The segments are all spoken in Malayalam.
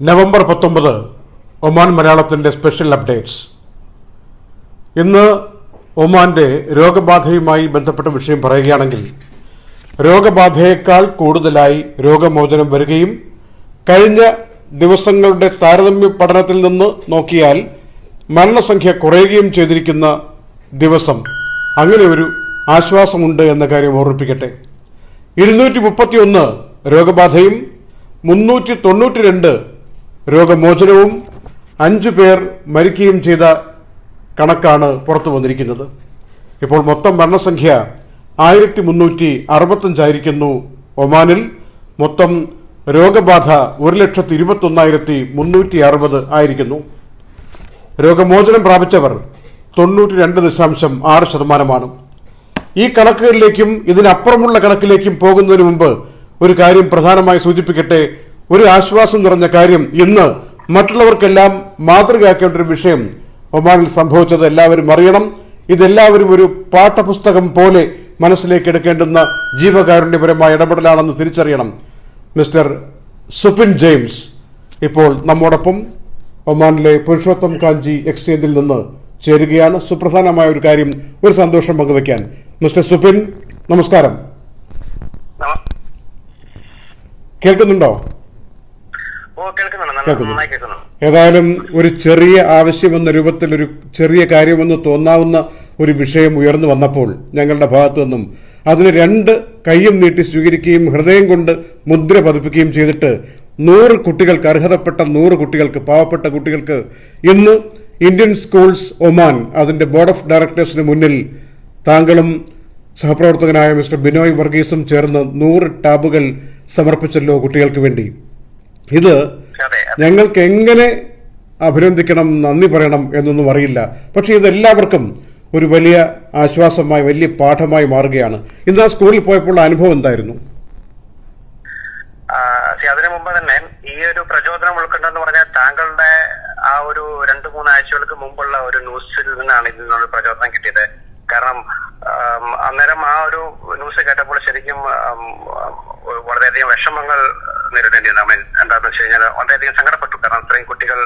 നവംബർ പത്തൊമ്പത് ഒമാൻ മലയാളത്തിന്റെ സ്പെഷ്യൽ അപ്ഡേറ്റ്സ് ഇന്ന് ഒമാന്റെ രോഗബാധയുമായി ബന്ധപ്പെട്ട വിഷയം പറയുകയാണെങ്കിൽ രോഗബാധയേക്കാൾ കൂടുതലായി രോഗമോചനം വരികയും കഴിഞ്ഞ ദിവസങ്ങളുടെ താരതമ്യ പഠനത്തിൽ നിന്ന് നോക്കിയാൽ മരണസംഖ്യ കുറയുകയും ചെയ്തിരിക്കുന്ന ദിവസം. അങ്ങനെ ഒരു ആശ്വാസമുണ്ട് എന്ന കാര്യം ഓർമ്മിപ്പിക്കട്ടെ. ഇരുന്നൂറ്റി മുപ്പത്തിയൊന്ന് രോഗബാധയും മുന്നൂറ്റി തൊണ്ണൂറ്റി രണ്ട് രോഗമോചനവും അഞ്ചു പേർ മരിക്കുകയും ചെയ്ത കണക്കാണ് പുറത്തു വന്നിരിക്കുന്നത്. ഇപ്പോൾ മൊത്തം മരണസംഖ്യ ആയിരത്തി മുന്നൂറ്റി അറുപത്തഞ്ചായിരിക്കുന്നു ഒമാനിൽ. മൊത്തം രോഗബാധ ഒരു ലക്ഷത്തി ഇരുപത്തൊന്നായിരത്തി മുന്നൂറ്റി അറുപത് ആയിരിക്കുന്നു. രോഗമോചനം പ്രാപിച്ചവർ തൊണ്ണൂറ്റി രണ്ട് ദശാംശം ആറ് ശതമാനമാണ്. ഈ കണക്കുകളിലേക്കും ഇതിനപ്പുറമുള്ള കണക്കിലേക്കും പോകുന്നതിന് മുമ്പ് ഒരു കാര്യം പ്രധാനമായി സൂചിപ്പിക്കട്ടെ. ഒരു ആശ്വാസം നിറഞ്ഞ കാര്യം ഇന്ന് മറ്റുള്ളവർക്കെല്ലാം മാതൃകയാക്കേണ്ട ഒരു വിഷയം ഒമാനിൽ സംഭവിച്ചത് എല്ലാവരും അറിയണം. ഇതെല്ലാവരും ഒരു പാഠപുസ്തകം പോലെ മനസ്സിലേക്ക് എടുക്കേണ്ടുന്ന ജീവകാരുണ്യപരമായ ഇടപെടലാണെന്ന് തിരിച്ചറിയണം. മിസ്റ്റർ സുപിൻ ജെയിംസ് ഇപ്പോൾ നമ്മോടൊപ്പം ഒമാനിലെ പുരുഷോത്തം കാഞ്ചി എക്സ്ചേഞ്ചിൽ നിന്ന് ചേരുകയാണ്. സുപ്രധാനമായ ഒരു കാര്യം ഒരു സന്തോഷം പങ്കുവയ്ക്കാൻ. മിസ്റ്റർ സുപിൻ നമസ്കാരം. നമ- കേൾക്കുന്നുണ്ടോ? കേൾക്കുന്നുണ്ട്. ഏതായാലും ഒരു ചെറിയ ആവശ്യമെന്ന രൂപത്തിൽ ഒരു ചെറിയ കാര്യമെന്ന് തോന്നാവുന്ന ഒരു വിഷയം ഉയർന്നു വന്നപ്പോൾ ഞങ്ങളുടെ ഭാഗത്തു നിന്നും അതിന് രണ്ട് കൈയും നീട്ടി സ്വീകരിക്കുകയും ഹൃദയം കൊണ്ട് മുദ്ര പതിപ്പിക്കുകയും ചെയ്തിട്ട് നൂറ് കുട്ടികൾക്ക് അർഹതപ്പെട്ട നൂറ് കുട്ടികൾക്ക് പാവപ്പെട്ട കുട്ടികൾക്ക് ഇന്ന് ഇന്ത്യൻ സ്കൂൾസ് ഒമാൻ അതിന്റെ ബോർഡ് ഓഫ് ഡയറക്ടേഴ്സിന് മുന്നിൽ താങ്കളും സഹപ്രവർത്തകനായ മിസ്റ്റർ ബിനോയ് വർഗീസും ചേർന്ന് നൂറ് ടാബുകൾ സമർപ്പിച്ചല്ലോ കുട്ടികൾക്ക് വേണ്ടി. ഇത് ഞങ്ങൾക്ക് എങ്ങനെ അഭിനന്ദിക്കണം നന്ദി പറയണം എന്നൊന്നും അറിയില്ല. പക്ഷെ ഇതെല്ലാവർക്കും ഒരു വലിയ ആശ്വാസമായി വലിയ പാഠമായി മാറുകയാണ്. ഇന്ന് ആ സ്കൂളിൽ പോയപ്പോൾ അനുഭവം എന്തായിരുന്നു? അതിനു മുമ്പ് തന്നെ ഈ ഒരു പ്രചോദനം ഉൾക്കൊണ്ടെന്ന് പറഞ്ഞാൽ താങ്കളുടെ ആ ഒരു രണ്ടു മൂന്ന് ആഴ്ചകൾക്ക് മുമ്പുള്ള ഒരു ന്യൂസിൽ നിന്നാണ് ഇതിൽ നിന്നുള്ള പ്രചോദനം കിട്ടിയത്. കാരണം അന്നേരം ആ ഒരു ന്യൂസ് കേട്ടപ്പോൾ ശരിക്കും വളരെയധികം വിഷമങ്ങൾ നേരിടേണ്ടി വന്നു. എന്താണെന്ന് വെച്ച് കഴിഞ്ഞാൽ വളരെയധികം സങ്കടപ്പെട്ടു. കാരണം ഇത്രയും കുട്ടികൾ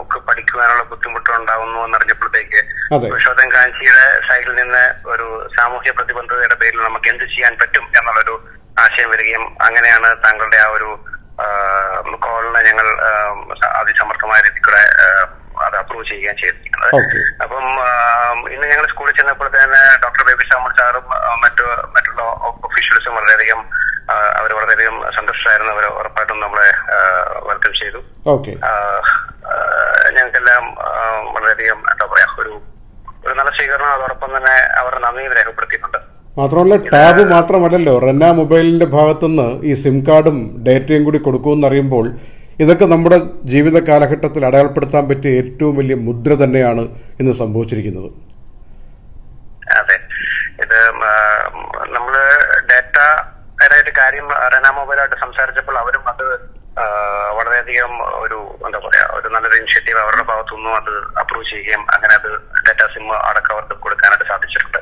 ഒക്കെ പഠിക്കുവാനുള്ള ബുദ്ധിമുട്ട് ഉണ്ടാവുന്നു എന്നറിഞ്ഞപ്പോഴത്തേക്ക് വിശോദൻ കാഞ്ചിയുടെ സൈഡിൽ നിന്ന് ഒരു സാമൂഹ്യ പ്രതിബദ്ധതയുടെ പേരിൽ നമുക്ക് എന്ത് ചെയ്യാൻ പറ്റും എന്നുള്ളൊരു ആശയം വരികയും അങ്ങനെയാണ് താങ്കളുടെ ആ ഒരു കോളിനെ ഞങ്ങൾ അതിസമർത്ഥമായ രീതിക്കൂടെ അത് അപ്രൂവ് ചെയ്യുകയും ചെയ്തിരിക്കുന്നത്. അപ്പം ഇന്ന് ഞങ്ങൾ സ്കൂളിൽ ചെന്നപ്പോൾ തന്നെ ഡോക്ടർ ബേബി സാമൽ സാറും മറ്റു മറ്റുള്ള ഒഫീഷ്യൽസും വളരെയധികം അവർ വളരെയധികം സന്തുഷ്ടരായിരുന്നു. അവർ ഉറപ്പായിട്ടും നമ്മളെ വെൽക്കം ചെയ്തു. ഞങ്ങൾക്കെല്ലാം വളരെയധികം എന്താ പറയാ ഒരു ഒരു നല്ല സ്വീകരണം. അതോടൊപ്പം തന്നെ അവരുടെ നന്ദിയും രേഖപ്പെടുത്തിയിട്ടുണ്ട്. മാത്രമല്ല ടാബ് മാത്രമല്ലല്ലോ. റെന്ന മൊബൈലിന്റെ ഭാഗത്തുനിന്ന് ഈ സിം കാർഡും ഡേറ്റയും കൂടി കൊടുക്കുമെന്ന് അറിയുമ്പോൾ ഇതൊക്കെ നമ്മുടെ ജീവിത കാലഘട്ടത്തിൽ അടയാളപ്പെടുത്താൻ പറ്റിയ ഏറ്റവും വലിയ മുദ്ര തന്നെയാണ് ഇന്ന് സംഭവിച്ചിരിക്കുന്നത്. അതെ. ഇത് നമ്മൾ കാര്യം റെന മൊബൈലായിട്ട് സംസാരിച്ചപ്പോൾ അവരും അത് വളരെയധികം ഒരു എന്താ പറയാ ഒരു നല്ലൊരു ഇനിഷ്യേറ്റീവ് അവരുടെ ഭാഗത്തുനിന്നും അത് അപ്രൂവ് ചെയ്യുകയും അങ്ങനെ അത് ഡാറ്റ സിം അടക്കം അവർക്ക് കൊടുക്കാനായിട്ട് സാധിച്ചിട്ടുണ്ട്.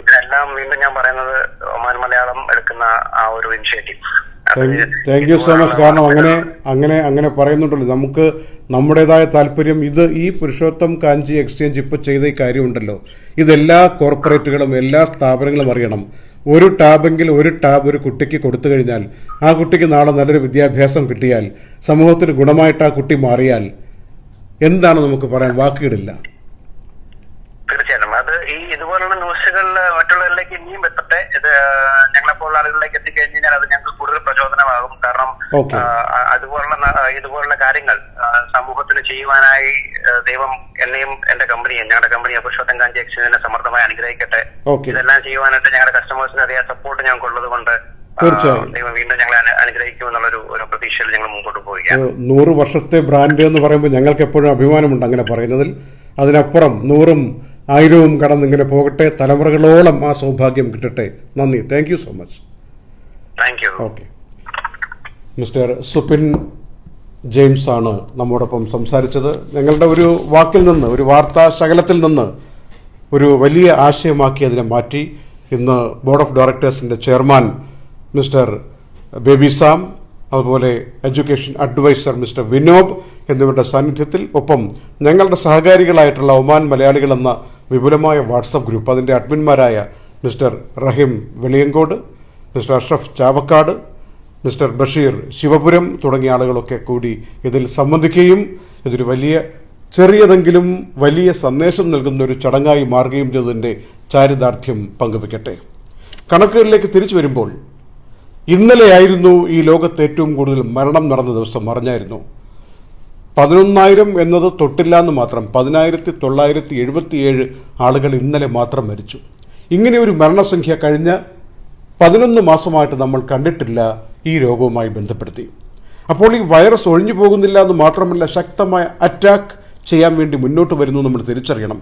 ഇതിനെല്ലാം വീണ്ടും ഞാൻ പറയുന്നത് ഒമാൻ മലയാളം എടുക്കുന്ന ആ ഒരു initiative thank you so much കാരണം അങ്ങനെ അങ്ങനെ അങ്ങനെ പറയുന്നുണ്ടല്ലോ. നമുക്ക് നമ്മുടേതായ താല്പര്യം ഇത് ഈ പുരുഷോത്തം കാഞ്ചി എക്സ്ചേഞ്ച് ഇപ്പോൾ ചെയ്ത ഈ കാര്യമുണ്ടല്ലോ. ഇതെല്ലാ കോർപ്പറേറ്റുകളും എല്ലാ സ്ഥാപനങ്ങളും അറിയണം. ഒരു ടാബെങ്കിൽ ഒരു ടാബ് ഒരു കുട്ടിക്ക് കൊടുത്തു കഴിഞ്ഞാൽ ആ കുട്ടിക്ക് നാളെ നല്ലൊരു വിദ്യാഭ്യാസം കിട്ടിയാൽ സമൂഹത്തിന് ഗുണമായിട്ട് ആ കുട്ടി മാറിയാൽ എന്താണ് നമുക്ക് പറയാൻ വാക്കുകളില്ല തീർച്ചയായിട്ടും. അത് ഈ ഇതുപോലുള്ള ന്യൂസുകളിൽ മറ്റുള്ളവരിലേക്ക് ഇനിയും എത്തട്ടെ? ഇത് ഞങ്ങളെപ്പോലുള്ള ആളുകളിലേക്ക് എത്തിക്കഴിഞ്ഞാൽ അത് ഞങ്ങൾക്ക് കൂടുതൽ പ്രചോദനമാകും. കാരണം അതുപോലുള്ള ഇതുപോലുള്ള കാര്യങ്ങൾ സമൂഹത്തിന് ചെയ്യുവാനായി ദൈവം എന്നെയും എന്റെ കമ്പനിയും ഞങ്ങളുടെ കമ്പനി പുരുഷോത്തം കാഞ്ചി എക്സ്ചേഞ്ചിനെ സമർത്ഥമായി അനുഗ്രഹിക്കട്ടെ. ഇതെല്ലാം ചെയ്യുവാനായിട്ട് ഞങ്ങളുടെ കസ്റ്റമേഴ്സിന് അറിയാൻ സപ്പോർട്ട് ഞങ്ങൾക്കുള്ളത് കൊണ്ട് നൂറ് വർഷത്തെ ബ്രാൻഡ് എന്ന് പറയുമ്പോൾ ഞങ്ങൾക്ക് എപ്പോഴും അഭിമാനമുണ്ട് അങ്ങനെ പറയുന്നതിൽ. അതിനപ്പുറം നൂറും ആയിരവും കടന്ന് ഇങ്ങനെ പോകട്ടെ. തലമുറകളോളം ആ സൗഭാഗ്യം കിട്ടട്ടെ. നന്ദി. Thank you so much okay mister Supin James ആണ് നമ്മോടൊപ്പം സംസാരിച്ചത്. ഞങ്ങളുടെ ഒരു വാക്കിൽ നിന്ന് ഒരു വാർത്താ ശകലത്തിൽ നിന്ന് ഒരു വലിയ ആശയമാക്കി അതിനെ മാറ്റി. ഇന്ന് ബോർഡ് ഓഫ് ഡയറക്ടേഴ്സിന്റെ ചെയർമാൻ മിസ്റ്റർ ബേബി സാം അതുപോലെ എഡ്യൂക്കേഷൻ അഡ്വൈസർ മിസ്റ്റർ വിനോബ് എന്നിവരുടെ സാന്നിധ്യത്തിൽ ഒപ്പം ഞങ്ങളുടെ സഹകാരികളായിട്ടുള്ള ഒമാൻ മലയാളികൾ എന്ന വിപുലമായ വാട്സപ്പ് ഗ്രൂപ്പ്. അതിന്റെ അഡ്മിന്മാരായ mister Rahim Veliyancode mister Ashraf Chavakkad mister Basheer Sivapuram തുടങ്ങിയ ആളുകളൊക്കെ കൂടി ഇതിൽ സംബന്ധിക്കുകയും ഇതൊരു വലിയ ചെറിയതെങ്കിലും വലിയ സന്ദേശം നൽകുന്ന ഒരു ചടങ്ങായി മാറുകയും ചെയ്തതിന്റെ ചാരിതാർത്ഥ്യം പങ്കുവയ്ക്കട്ടെ കണക്കുകളിലേക്ക് തിരിച്ചു വരുമ്പോൾ ഇന്നലെയായിരുന്നു ഈ ലോകത്ത് ഏറ്റവും കൂടുതൽ മരണം നടന്ന ദിവസം അറിഞ്ഞായിരുന്നു? പതിനൊന്നായിരം എന്നത് തൊട്ടില്ല എന്ന് മാത്രം പതിനായിരത്തി തൊള്ളായിരത്തി എഴുപത്തിയേഴ് ആളുകൾ ഇന്നലെ മാത്രം മരിച്ചു. ഇങ്ങനെ ഒരു മരണസംഖ്യ കഴിഞ്ഞ പതിനൊന്ന് മാസമായിട്ട് നമ്മൾ കണ്ടിട്ടില്ല ഈ രോഗവുമായി ബന്ധപ്പെടുത്തി. അപ്പോൾ ഈ വൈറസ് ഒഴിഞ്ഞു പോകുന്നില്ല എന്ന് മാത്രമല്ല ശക്തമായ അറ്റാക്ക് ചെയ്യാൻ വേണ്ടി മുന്നോട്ട് വരുന്നു നമ്മൾ തിരിച്ചറിയണം.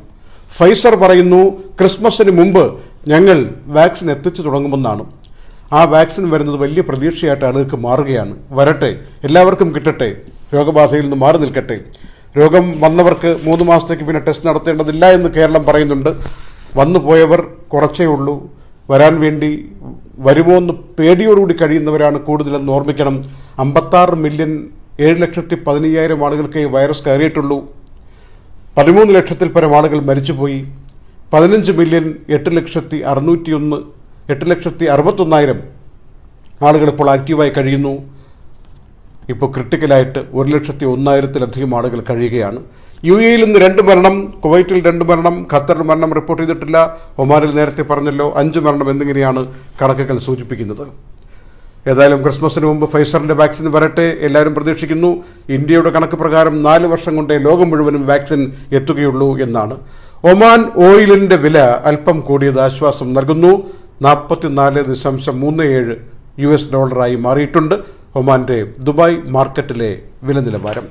ഫൈസർ പറയുന്നു ക്രിസ്മസിന് മുമ്പ് ഞങ്ങൾ വാക്സിൻ എത്തിച്ചു തുടങ്ങുമെന്നാണ്. ആ വാക്സിൻ വരുന്നത് വലിയ പ്രതീക്ഷയായിട്ട് ആളുകൾക്ക് മാറുകയാണ്. വരട്ടെ എല്ലാവർക്കും കിട്ടട്ടെ. രോഗബാധയിൽ നിന്ന് മാറി നിൽക്കട്ടെ. രോഗം വന്നവർക്ക് മൂന്ന് മാസത്തേക്ക് പിന്നെ ടെസ്റ്റ് നടത്തേണ്ടതില്ല എന്ന് കേരളം പറയുന്നുണ്ട്. വന്നു പോയവർ കുറച്ചേ ഉള്ളൂ. വരാൻ വേണ്ടി വരുമോ എന്ന് പേടിയോടുകൂടി കഴിയുന്നവരാണ് കൂടുതലെന്ന് ഓർമ്മിക്കണം. അമ്പത്താറ് മില്യൺ ഏഴ് ലക്ഷത്തി പതിനയ്യായിരം ആളുകൾക്ക് വൈറസ് കയറിയിട്ടുള്ളൂ. പതിമൂന്ന് ലക്ഷത്തിൽ പരം ആളുകൾ മരിച്ചുപോയി. പതിനഞ്ച് മില്യൺ എട്ട് ലക്ഷത്തി അറുന്നൂറ്റിയൊന്ന് എട്ട് ലക്ഷത്തി അറുപത്തൊന്നായിരം ആളുകൾ ഇപ്പോൾ ആക്റ്റീവായി കഴിയുന്നു. ഇപ്പോൾ ക്രിട്ടിക്കലായിട്ട് ഒരു ലക്ഷത്തി ഒന്നായിരത്തിലധികം ആളുകൾ കഴിയുകയാണ്. യു എയിൽ നിന്ന് രണ്ട് മരണം കുവൈറ്റിൽ രണ്ട് മരണം ഖത്തറിൽ മരണം റിപ്പോർട്ട് ചെയ്തിട്ടില്ല. ഒമാനിൽ നേരത്തെ പറഞ്ഞല്ലോ അഞ്ച് മരണം എന്നിങ്ങനെയാണ് കണക്കുകൾ സൂചിപ്പിക്കുന്നത്. ഏതായാലും ക്രിസ്മസിന് മുമ്പ് ഫൈസറിന്റെ വാക്സിൻ വരട്ടെ എല്ലാവരും പ്രതീക്ഷിക്കുന്നു. ഇന്ത്യയുടെ കണക്ക് പ്രകാരം നാല് വർഷം കൊണ്ടേ ലോകം മുഴുവനും വാക്സിൻ എത്തുകയുള്ളൂ എന്നാണ്. ഒമാൻ ഓയിലിന്റെ വില അല്പം കൂടിയത് ആശ്വാസം നൽകുന്നു. നാൽപ്പത്തിനാല് ദശാംശം മൂന്ന് ഏഴ് യു എസ് ഡോളറായി മാറിയിട്ടുണ്ട്. ഒമാന്റെ ദുബായ് മാർക്കറ്റിലെ വില നിലവാരം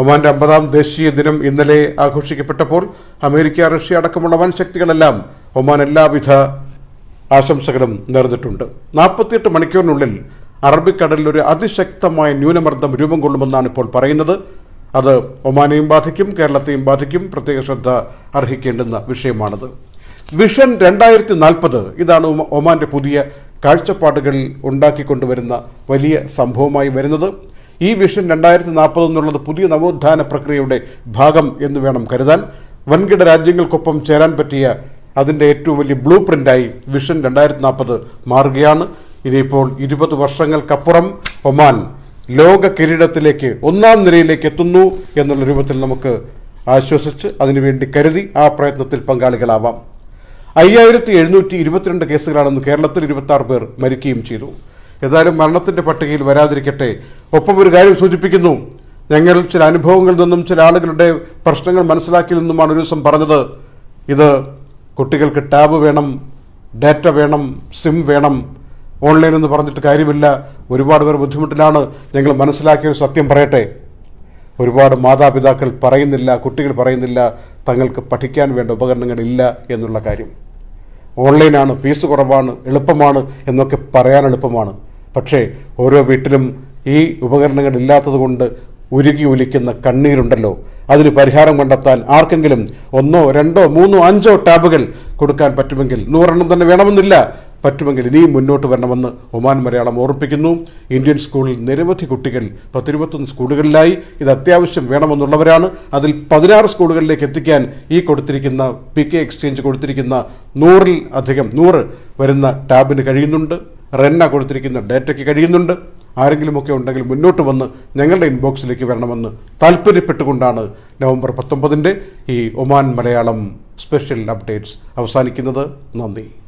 ഒമാന്റെ അമ്പതാം ദേശീയ ദിനം ഇന്നലെ ആഘോഷിക്കപ്പെട്ടപ്പോൾ അമേരിക്ക റഷ്യ അടക്കമുള്ള വൻ ശക്തികളെല്ലാം ഒമാൻ എല്ലാവിധ ആശംസകളും നേർന്നിട്ടുണ്ട്. നാൽപ്പത്തിയെട്ട് മണിക്കൂറിനുള്ളിൽ അറബിക്കടലിൽ ഒരു അതിശക്തമായ ന്യൂനമർദ്ദം രൂപം കൊള്ളുമെന്നാണ് ഇപ്പോൾ പറയുന്നത്. അത് ഒമാനെയും ബാധിക്കും കേരളത്തെയും ബാധിക്കും പ്രത്യേക ശ്രദ്ധ അർഹിക്കേണ്ടുന്ന വിഷയമാണത്. വിഷൻ രണ്ടായിരത്തി നാൽപ്പത് ഇതാണ് ഒമാന്റെ പുതിയ കാഴ്ചപ്പാടുകൾ ഉണ്ടാക്കിക്കൊണ്ടുവരുന്ന വലിയ സംഭവമായി വരുന്നത് ഈ വിഷൻ രണ്ടായിരത്തി നാൽപ്പത് എന്നുള്ളത് പുതിയ നവോത്ഥാന പ്രക്രിയയുടെ ഭാഗം എന്ന് വേണം കരുതാൻ. വൻകിട രാജ്യങ്ങൾക്കൊപ്പം ചേരാൻ പറ്റിയ അതിന്റെ ഏറ്റവും വലിയ ബ്ലൂ പ്രിന്റായി വിഷൻ രണ്ടായിരത്തി നാൽപ്പത് മാറുകയാണ്. ഇനിയിപ്പോൾ ഇരുപത് വർഷങ്ങൾക്കപ്പുറം ഒമാൻ ലോക കിരീടത്തിലേക്ക് ഒന്നാം നിരയിലേക്ക് എത്തുന്നു എന്നുള്ള രൂപത്തിൽ നമുക്ക് ആശ്വസിച്ച് അതിനുവേണ്ടി കരുതി ആ പ്രയത്നത്തിൽ പങ്കാളികളാവാം. അയ്യായിരത്തി എഴുന്നൂറ്റി ഇരുപത്തിരണ്ട് കേസുകളാണെന്ന് കേരളത്തിൽ ഇരുപത്തി ആറ് പേർ മരിക്കുകയും ചെയ്തു. ഏതായാലും മരണത്തിന്റെ പട്ടികയിൽ വരാതിരിക്കട്ടെ. ഒപ്പം ഒരു കാര്യം സൂചിപ്പിക്കുന്നു. ഞങ്ങൾ ചില അനുഭവങ്ങളിൽ നിന്നും ചില ആളുകളുടെ പ്രശ്നങ്ങൾ മനസ്സിലാക്കി നിന്നുമാണ് ഒരു ദിവസം പറഞ്ഞത്. ഇത് കുട്ടികൾക്ക് ടാബ് വേണം ഡാറ്റ വേണം സിം വേണം ഓൺലൈൻ എന്ന് പറഞ്ഞിട്ട് കാര്യമില്ല. ഒരുപാട് പേർ ബുദ്ധിമുട്ടിലാണ്. ഞങ്ങൾ മനസ്സിലാക്കിയ സത്യം പറയട്ടെ. ഒരുപാട് മാതാപിതാക്കൾ പറയുന്നില്ല കുട്ടികൾ പറയുന്നില്ല തങ്ങൾക്ക് പഠിക്കാൻ വേണ്ട ഉപകരണങ്ങൾ ഇല്ല എന്നുള്ള കാര്യം. ഓൺലൈനാണ് ഫീസ് കുറവാണ് എളുപ്പമാണ് എന്നൊക്കെ പറയാൻ എളുപ്പമാണ്. പക്ഷേ ഓരോ വീട്ടിലും ഈ ഉപകരണങ്ങൾ ഇല്ലാത്തതുകൊണ്ട് ഉരുകി ഒലിക്കുന്ന കണ്ണീരുണ്ടല്ലോ. അതിന് പരിഹാരം കണ്ടെത്താൻ ആർക്കെങ്കിലും ഒന്നോ രണ്ടോ മൂന്നോ അഞ്ചോ ടാബുകൾ കൊടുക്കാൻ പറ്റുമെങ്കിൽ നൂറെണ്ണം തന്നെ വേണമെന്നില്ല. പറ്റുമെങ്കിൽ ഇനിയും മുന്നോട്ട് വരണമെന്ന് ഒമാൻ മലയാളം ഓർപ്പിക്കുന്നു ഇന്ത്യൻ സ്കൂളിൽ നിരവധി കുട്ടികൾ പത്തിരുപത്തൊന്ന് സ്കൂളുകളിലായി. ഇത് അത്യാവശ്യം വേണമെന്നുള്ളവരാണ്. അതിൽ പതിനാറ് സ്കൂളുകളിലേക്ക് എത്തിക്കാൻ ഈ കൊടുത്തിരിക്കുന്ന പി കെ എക്സ്ചേഞ്ച് കൊടുത്തിരിക്കുന്ന നൂറിൽ അധികം നൂറ് വരുന്ന ടാബിന് കഴിയുന്നുണ്ട്. റെന്ന കൊടുത്തിരിക്കുന്ന ഡേറ്റയ്ക്ക് കഴിയുന്നുണ്ട്. ആരെങ്കിലുമൊക്കെ ഉണ്ടെങ്കിൽ മുന്നോട്ട് വന്ന് ഞങ്ങളുടെ ഇൻബോക്സിലേക്ക് വരണമെന്ന് താല്പര്യപ്പെട്ടുകൊണ്ടാണ് നവംബർ പത്തൊമ്പതിന്റെ ഈ ഒമാൻ മലയാളം സ്പെഷ്യൽ അപ്ഡേറ്റ്സ് അവസാനിക്കുന്നത്. നന്ദി.